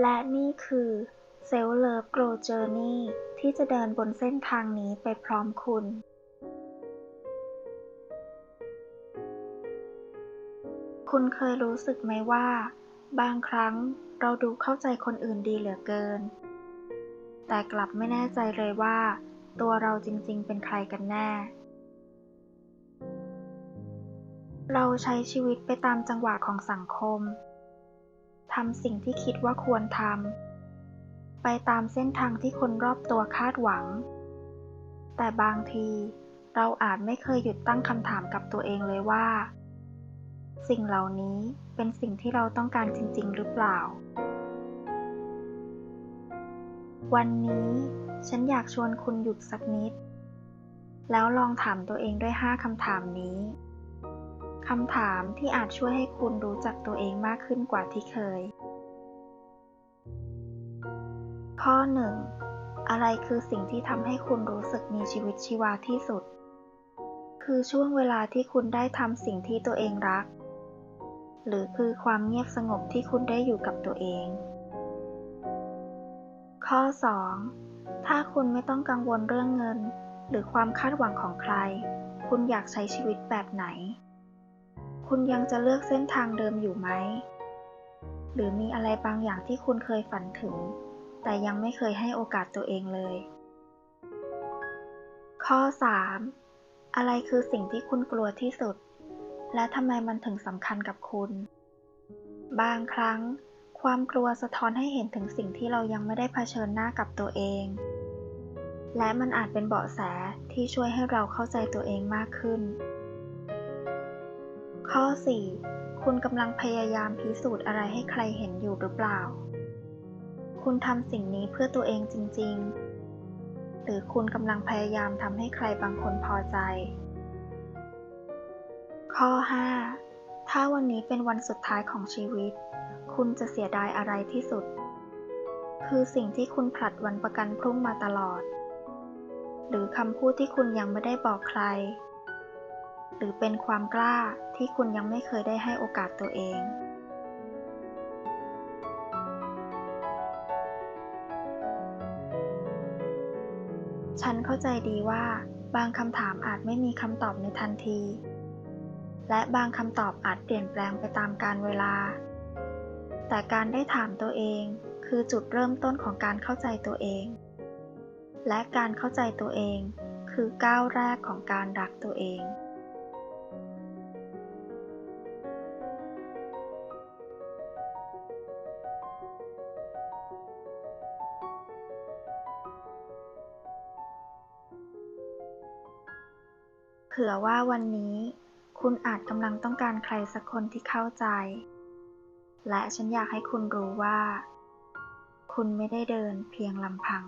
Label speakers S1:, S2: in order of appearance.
S1: และนี่คือ Self Love Grow Journey ที่จะเดินบนเส้นทางนี้ไปพร้อมคุณคุณเคยรู้สึกไหมว่า บางครั้งเราดูเข้าใจคนอื่นดีเหลือเกิน แต่กลับไม่แน่ใจเลยว่า ตัวเราจริงๆ เป็นใครกันแน่ เราใช้ชีวิตไปตามจังหวะของสังคม ทำสิ่งที่คิดว่าควรทำ ไปตามเส้นทางที่คนรอบตัวคาดหวัง แต่บางทีเราอาจไม่เคยหยุดตั้งคำถามกับตัวเองเลยว่า สิ่งเหล่านี้เป็นสิ่งที่เราต้องการจริง ๆ หรือเปล่า วันนี้ฉันอยากชวนคุณหยุดสักนิด แล้วลองถามตัวเองด้วย 5คำถามนี้ คำถามที่อาจช่วยให้คุณรู้จักตัวเองมากขึ้นกว่าที่เคย ข้อ 1. อะไรคือสิ่งที่ทำให้คุณรู้สึกมีชีวิตชีวาที่สุด คือช่วงเวลาที่คุณได้ทำสิ่งที่ตัวเองรัก หรือคือความเงียบสงบที่คุณได้อยู่กับตัวเอง ข้อ 2. ถ้าคุณไม่ต้องกังวลเรื่องเงิน หรือความคาดหวังของใคร คุณอยากใช้ชีวิตแบบไหน คุณยังจะเลือกเส้นทางเดิมอยู่ไหม หรือมีอะไรบางอย่างที่คุณเคยฝันถึง แต่ยังไม่เคยให้โอกาสตัวเองเลย ข้อ 3. อะไรคือสิ่งที่คุณกลัวที่สุด และทำไมมันถึงสำคัญกับคุณ บางครั้ง ความกลัวสะท้อนให้เห็นถึงสิ่งที่เรายังไม่ได้เผชิญหน้ากับตัวเอง และมันอาจเป็นเบาะแสที่ช่วยให้เราเข้าใจตัวเองมากขึ้น ข้อ 4. คุณกำลังพยายามพิสูจน์อะไรให้ใครเห็นอยู่หรือเปล่า คุณทำสิ่งนี้เพื่อตัวเองจริง ๆ หรือคุณกำลังพยายามทำให้ใครบางคนพอใจ ข้อ 5. ถ้าวันนี้เป็นวันสุดท้ายของชีวิต คุณจะเสียดายอะไรที่สุด คือสิ่งที่คุณผลัดวันประกันพรุ่งมาตลอด หรือคำพูดที่คุณยังไม่ได้บอกใคร หรือเป็นความกล้าที่คุณยังไม่เคยได้ให้โอกาสตัวเองฉันเข้าใจดีว่าบางคำถามอาจไม่มีคำตอบในทันที และบางคำตอบอาจเปลี่ยนแปลงไปตามกาลเวลา แต่การได้ถามตัวเองคือจุดเริ่มต้นของการเข้าใจตัวเอง และการเข้าใจตัวเองคือก้าวแรกของการรักตัวเอง เผื่อว่าวันนี้ คุณอาจกำลังต้องการใครสักคนที่เข้าใจ และฉันอยากให้คุณรู้ว่า คุณไม่ได้เดินเพียงลำพัง